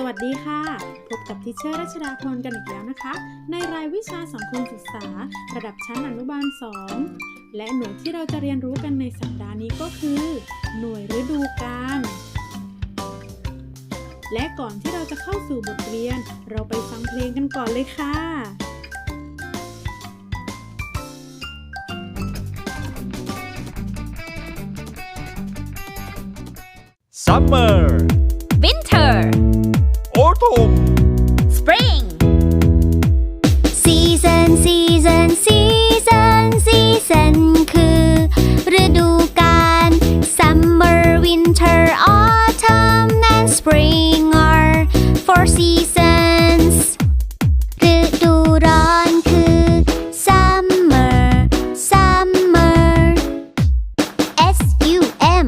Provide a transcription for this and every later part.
สวัสดีค่ะ พบกับทิเชอร์รัชดาพรกันอีกแล้วนะคะ ในรายวิชาสังคมศึกษา ระดับชั้นอนุบาล 2 และหน่วยที่เราจะเรียนรู้กันในสัปดาห์นี้ก็คือ หน่วยฤดูกาลและก่อนที่เราจะเข้าสู่บทเรียน เราไปฟังเพลงกันก่อนเลยค่ะ Summer four seasons ฤดูร้อนคือ Summer Summer S U M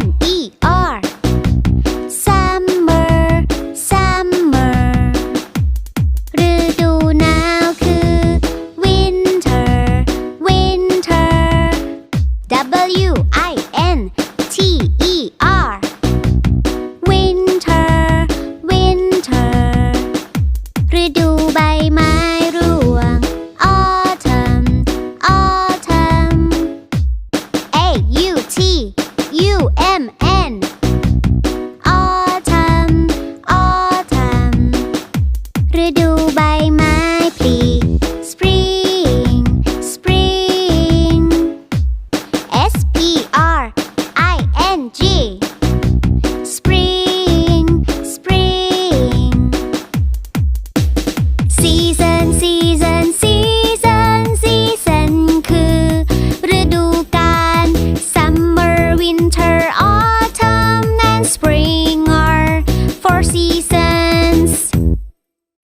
M E R Summer Summer ฤดูหนาวคือ winter winter W I N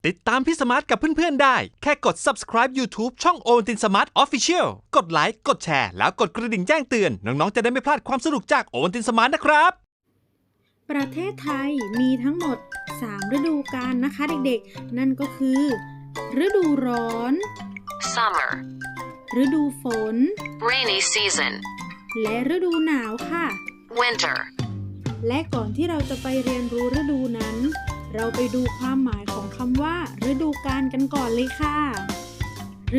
ติดตามพี่สมาร์ทกับเพื่อนๆได้ แค่กด subscribe YouTube ช่องโอตินสมาร์ท Official กดไลค์กดแชร์แล้วกดกระดิ่งแจ้งเตือน น้องๆ จะได้ไม่พลาดความสนุกจากโอตินสมาร์ทนะครับ ประเทศไทยมีทั้งหมด 3 ฤดูกาลนะคะเด็กๆ นั่นก็คือ ฤดูร้อน Summer, ฤดูฝน Rainy Season, และฤดูหนาวค่ะ Winter, และก่อนที่เราจะไปเรียนรู้ฤดูนั้น เราไปดูความหมายของ คำว่า ฤดูกาลกันก่อนเลยค่ะ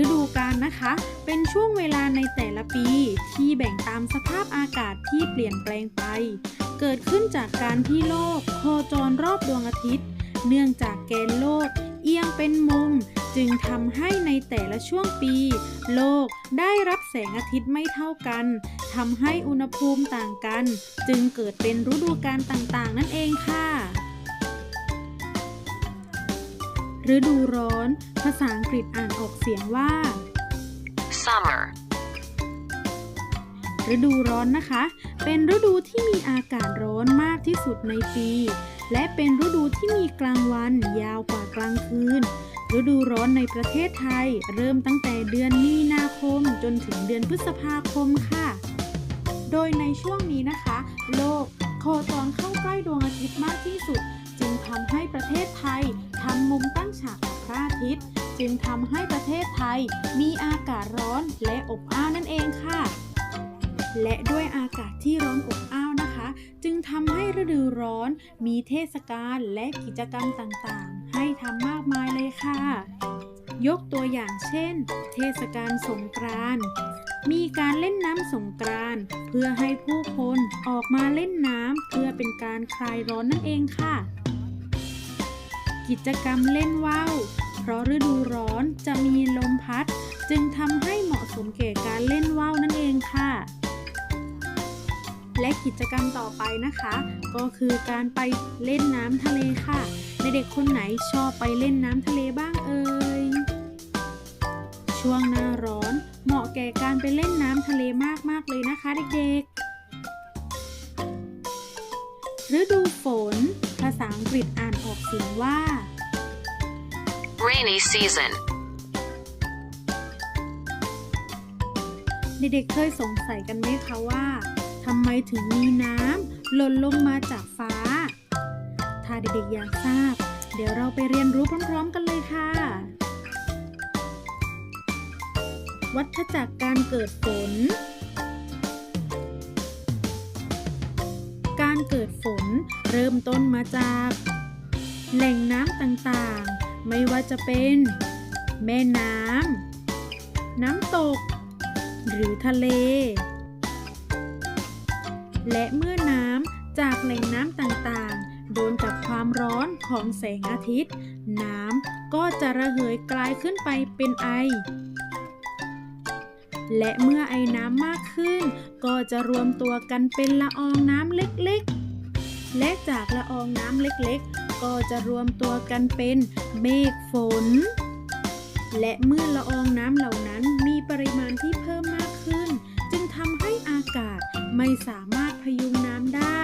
ฤดูกาลนะคะ เป็นช่วงเวลาในแต่ละปีที่แบ่งตามสภาพอากาศที่เปลี่ยนแปลงไป เกิดขึ้นจากการที่โลกโคจรรอบดวงอาทิตย์ เนื่องจากแกนโลก เอียงเป็นมุม จึงทำให้ในแต่ละช่วงปี โลกได้รับแสงอาทิตย์ไม่เท่ากันทำให้อุณหภูมิต่างกัน จึงเกิดเป็นฤดูกาลต่างๆ นั่นเองค่ะ ฤดูร้อน ภาษาอังกฤษอ่านออกเสียงว่า Summer, ฤดูร้อนนะคะ เป็นฤดูที่มีอากาศร้อนมากที่สุดในปี และเป็นฤดูที่มีกลางวันยาวกว่ากลางคืน ฤดูร้อนในประเทศไทย เริ่มตั้งแต่เดือนมีนาคมจนถึงเดือนพฤษภาคมค่ะ โดยในช่วงนี้นะคะ โลกโคจรเข้าใกล้ดวงอาทิตย์มากที่สุด จึงทำให้ประเทศไทย ทำมุมตั้งฉากกับพระอาทิตย์ จึงทำให้ประเทศไทยมีอากาศร้อนและอบอ้าวนั่นเองค่ะ และด้วยอากาศที่ร้อนอบอ้าวนะคะ จึงทำให้ฤดูร้อนมีเทศกาลและกิจกรรมต่างๆ ให้ทำมากมายเลยค่ะ ยกตัวอย่างเช่น เทศกาลสงกรานต์มีการเล่นน้ำสงกรานต์เพื่อให้ผู้คนออกมาเล่นน้ำเพื่อเป็นการคลายร้อนนั่นเองค่ะ กิจกรรมเล่นว่าวเพราะฤดูร้อนจะมีลมพัด จึงทำให้เหมาะสมแก่การเล่นว่าวนั่นเองค่ะ และกิจกรรมต่อไปนะคะ ก็คือการไปเล่นน้ำทะเลค่ะเด็กๆคนไหนชอบไปเล่นน้ำทะเลบ้างเอ่ยช่วงหน้าร้อนเหมาะแก่การไปเล่นน้ำทะเลมากๆเลยนะคะเด็กๆ ฤดูฝน ภาษาอังกฤษอ่านออกเสียงว่า Rainy Season, เด็กๆเคยสงสัยกันไหมคะว่าทำไมถึงมีน้ำหล่นลงมาจากฟ้า ถ้าเด็กๆอยากทราบ เดี๋ยวเราไปเรียนรู้พร้อมๆกันเลยค่ะ วัฏจักรการเกิดฝน การเกิดฝน เริ่มต้นมาจาก แหล่งน้ำต่างๆ ไม่ว่าจะเป็น แม่น้ำ น้ำตก หรือทะเล และเมื่อน้ำจากแหล่งน้ำต่างๆ โดนกับความร้อนของแสงอาทิตย์ น้ำก็จะระเหยกลายขึ้นไปเป็นไอและเมื่อไอน้ำมากขึ้น ก็จะรวมตัวกันเป็นละอองน้ำเล็กๆ และจากละอองน้ำเล็กๆ ก็จะรวมตัวกันเป็นเมฆฝน และเมื่อละอองน้ำเหล่านั้นมีปริมาณที่เพิ่มมากขึ้น จึงทำให้อากาศไม่สามารถพยุงน้ำได้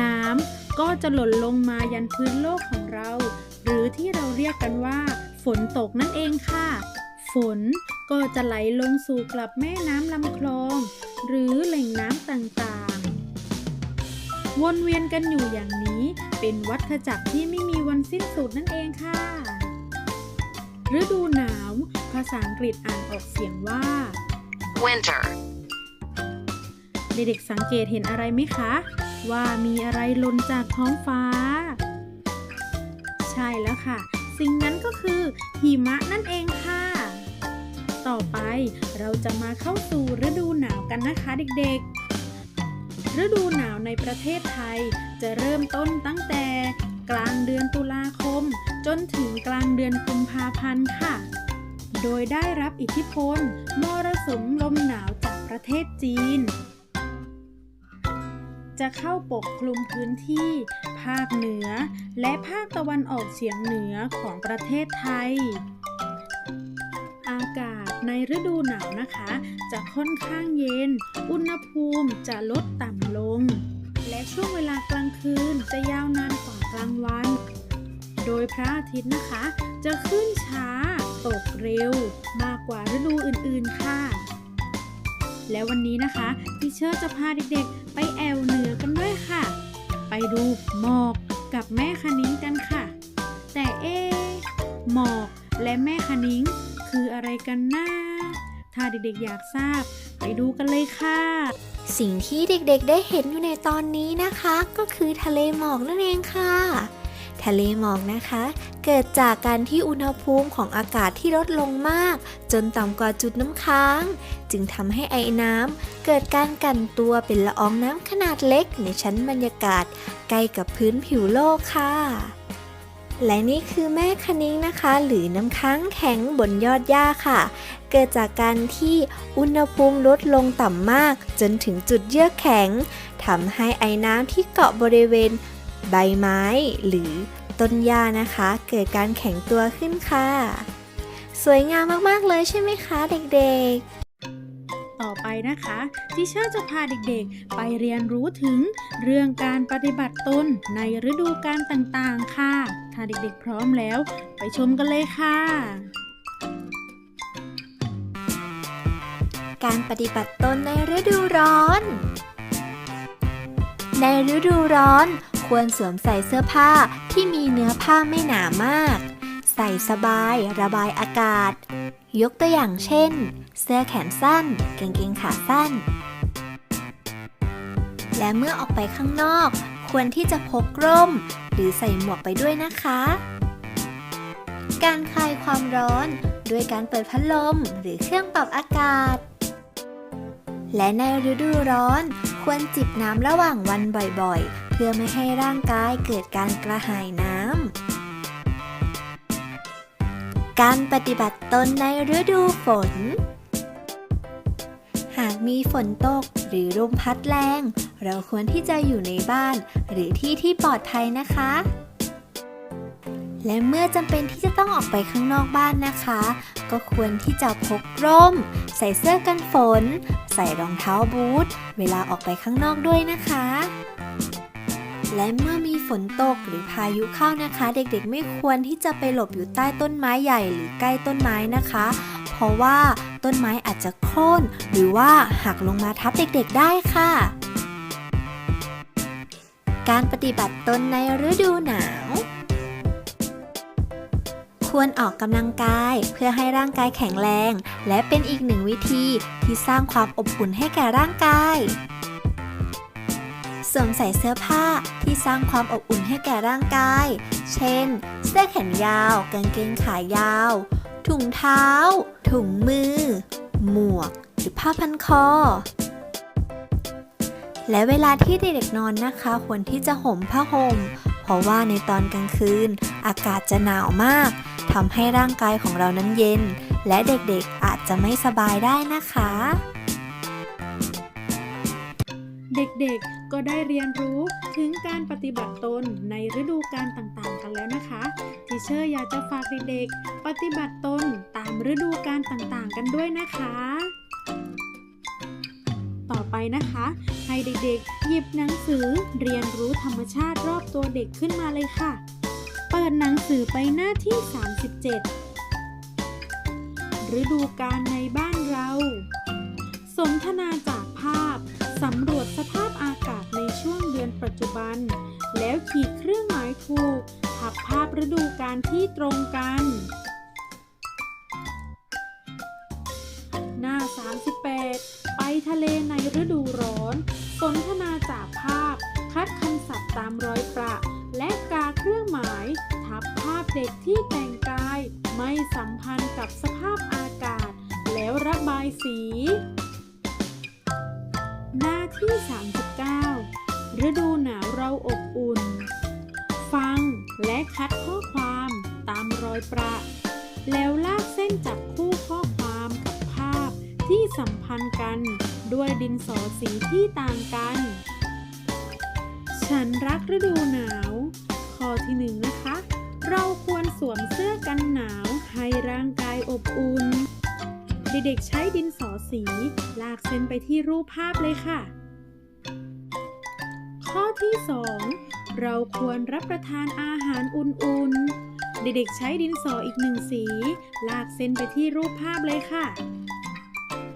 น้ำก็จะหล่นลงมายันพื้นโลกของเรา หรือที่เราเรียกกันว่า ฝนตกนั่นเองค่ะ ฝนก็จะไหลลงสู่กลับแม่น้ำลำคลอง หรือแหล่งน้ำต่างๆ วนเวียนกันอยู่อย่างนี้ เป็นวัฏจักรที่ไม่มีวันสิ้นสุดนั่นเองค่ะ ฤดูหนาว ภาษาอังกฤษอ่านออกเสียงว่า winter, เด็กๆสังเกตเห็นอะไรไหมคะ ว่ามีอะไรหล่นจากท้องฟ้า ใช่แล้วค่ะ สิ่งนั้นก็คือหิมะนั่นเองค่ะ ต่อไปเราจะมาเข้าสู่ฤดูหนาวกันนะคะเด็กๆ ฤดูหนาวในประเทศไทย จะเริ่มต้นตั้งแต่กลางเดือนตุลาคม จนถึงกลางเดือนกุมภาพันธ์ค่ะ โดยได้รับอิทธิพลมรสุมลมหนาวจากประเทศจีน จะเข้าปกคลุมพื้นที่ ภาคเหนือ และภาคตะวันออกเฉียงเหนือของประเทศไทย ในฤดูหนาวนะคะ จะค่อนข้างเย็น อุณหภูมิจะลดต่ำลง และช่วงเวลากลางคืนจะยาวนานกว่ากลางวัน โดยพระอาทิตย์นะคะ จะขึ้นช้า ตกเร็ว มากกว่าฤดูอื่น ๆ ค่ะ และวันนี้นะคะทิเชอร์จะพาเด็กๆ ไปแอวเหนือกันด้วยค่ะ ไปดูหมอกกับแม่คณิ้งกันค่ะ แต่เอ๊หมอกและแม่คณิ้ง คืออะไรกันนะถ้าเด็กๆอยากทราบ ไปดูกันเลยค่ะ สิ่งที่เด็กๆได้เห็นอยู่ในตอนนี้นะคะ ก็คือทะเลหมอกนั่นเองค่ะ ทะเลหมอกนะคะ เกิดจากการที่อุณหภูมิของอากาศที่ลดลงมาก จนต่ำกว่าจุดน้ำค้าง จึงทำให้ไอน้ำเกิดการกั่นตัวเป็นละอองน้ำขนาดเล็กในชั้นบรรยากาศใกล้กับพื้นผิวโลกค่ะ และนี่คือแม่คณิ้งนะคะ หรือน้ำค้างแข็งบนยอดหญ้าค่ะ เกิดจากการที่อุณหภูมิลดลงต่ำมาก จนถึงจุดเยือกแข็งทำให้ไอน้ำที่เกาะบริเวณ ใบไม้ หรือต้นหญ้านะคะ เกิดการแข็งตัวขึ้นค่ะ สวยงามมากๆเลยใช่ไหมคะเด็กๆ นะคะทิเชอร์จะพาเด็กๆ ไปเรียนรู้ถึงเรื่องการปฏิบัติตนในฤดูกาลต่างๆ ค่ะ ถ้าเด็กๆพร้อมแล้ว ไปชมกันเลยค่ะ การปฏิบัติตนในฤดูร้อน ในฤดูร้อน ควรสวมใส่เสื้อผ้าที่มีเนื้อผ้าไม่หนามาก ใส่สบายระบายอากาศ ยกตัวอย่างเช่น เสื้อแขนสั้นกางเกงขาสั้น และเมื่อออกไปข้างนอก ควรที่จะพกร่ม หรือใส่หมวกไปด้วยนะคะ การคลายความร้อนด้วยการเปิดพัดลมหรือเครื่องปรับอากาศ และในฤดูร้อนควรจิบน้ำระหว่างวันบ่อยๆ เพื่อไม่ให้ร่างกายเกิดการกระหายน้ำ การปฏิบัติตนในฤดูฝน หากมีฝนตกหรือลมพัดแรง เราควรที่จะอยู่ในบ้าน หรือที่ที่ปลอดภัยนะคะ และเมื่อจำเป็นที่จะต้องออกไปข้างนอกบ้านนะคะ ก็ควรที่จะพกร่ม ใส่เสื้อกันฝน ใส่รองเท้าบูท เวลาออกไปข้างนอกด้วยนะคะ และเมื่อมีฝนตกหรือพายุเข้านะคะ เด็กๆ ไม่ควรที่จะไปหลบอยู่ใต้ต้นไม้ใหญ่หรือใกล้ต้นไม้นะคะ เพราะว่าต้นไม้อาจจะโค่นหรือว่าหักลงมาทับเด็กๆ ได้ค่ะ การปฏิบัติตนในฤดูหนาว ควรออกกำลังกายเพื่อให้ร่างกายแข็งแรง และเป็นอีกหนึ่งวิธีที่สร้างความอบอุ่นให้แก่ร่างกาย สวมใส่เสื้อผ้าที่สร้างความอบอุ่นให้แก่ร่างกาย เช่น เสื้อแขนยาว กางเกงขายาว ถุงเท้า ถุงมือ หมวก หรือผ้าพันคอ และเวลาที่เด็กๆนอนนะคะ ควรที่จะห่มผ้าห่ม เพราะว่าในตอนกลางคืน อากาศจะหนาวมากทำให้ร่างกายของเรานั้นเย็น และเด็กๆอาจจะไม่สบายได้นะคะ เด็กๆ ก็ได้เรียนรู้ถึงการปฏิบัติตนในฤดูกาลต่างๆ กันแล้วนะคะทีเชอร์อยากจะฝากเด็กๆ ปฏิบัติตนตามฤดูกาลต่างๆ กันด้วยนะคะ ต่อไปนะคะ ให้เด็กๆ หยิบหนังสือเรียนรู้ธรรมชาติรอบตัวเด็กขึ้นมาเลยค่ะ เปิดหนังสือไปหน้าที่ 37 ฤดูกาลในบ้านเรา สนทนาจากภาพ สำรวจสภาพอากาศในช่วงเดือนปัจจุบัน แล้วขีดเครื่องหมายถูกทับภาพฤดูกาลที่ตรงกัน หน้า 38 ไปทะเลในฤดูร้อน สนทนาจากภาพ คัดคำศัพท์ตามรอยประ และกาเครื่องหมาย ทับภาพเด็กที่แต่งกาย ไม่สัมพันธ์กับสภาพอากาศ แล้วระบายสี หน้าที่ 39 ฤดูหนาวเราอบอุ่น ฟังและคัดข้อความตามรอยประ แล้วลากเส้นจับคู่ข้อความกับภาพที่สัมพันธ์กันด้วยดินสอสีที่ต่างกัน ฉันรักฤดูหนาว ข้อที่หนึ่งนะคะ เราควรสวมเสื้อกันหนาวให้ร่างกายอบอุ่น เด็กๆ ใช้ดินสอสี ลากเส้นไปที่รูปภาพเลยค่ะ ข้อที่ 2 เราควรรับประทานอาหารอุ่นๆ เด็กๆ ใช้ดินสออีกหนึ่งสี ลากเส้นไปที่รูปภาพเลยค่ะ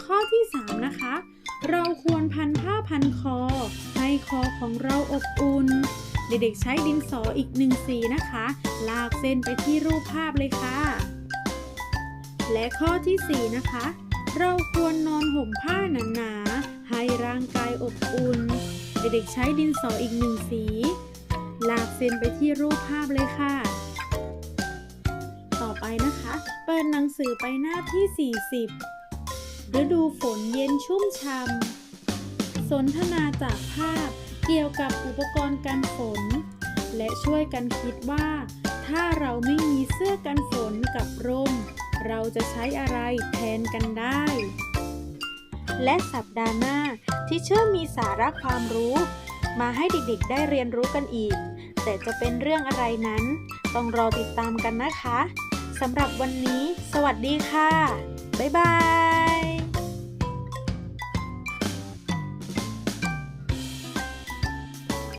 ข้อที่ 3 นะคะ เราควรพันผ้าพันคอ ให้คอของเราอบอุ่น เด็กๆ ใช้ดินสออีกหนึ่งสีนะคะ ลากเส้นไปที่รูปภาพเลยค่ะ และข้อที่ 4 นะคะ เราควรนอนห่มผ้าหนาๆ ให้ร่างกายอบอุ่น เด็กๆใช้ดินสออีกหนึ่งสี ลากเส้นไปที่รูปภาพเลยค่ะ ต่อไปนะคะ เปิดหนังสือไปหน้าที่ 40 ฤดูฝนเย็นชุ่มช่ำสนทนาจากภาพเกี่ยวกับอุปกรณ์กันฝน และช่วยกันคิดว่า ถ้าเราไม่มีเสื้อกันฝนกับร่ม เราจะใช้อะไรแทนกันได้ และสัปดาห์หน้าที่เชื่อมีสาระความรู้ มาให้เด็กๆได้เรียนรู้กันอีก แต่จะเป็นเรื่องอะไรนั้น ต้องรอติดตามกันนะคะสำหรับวันนี้ สวัสดีค่ะ บ๊ายบาย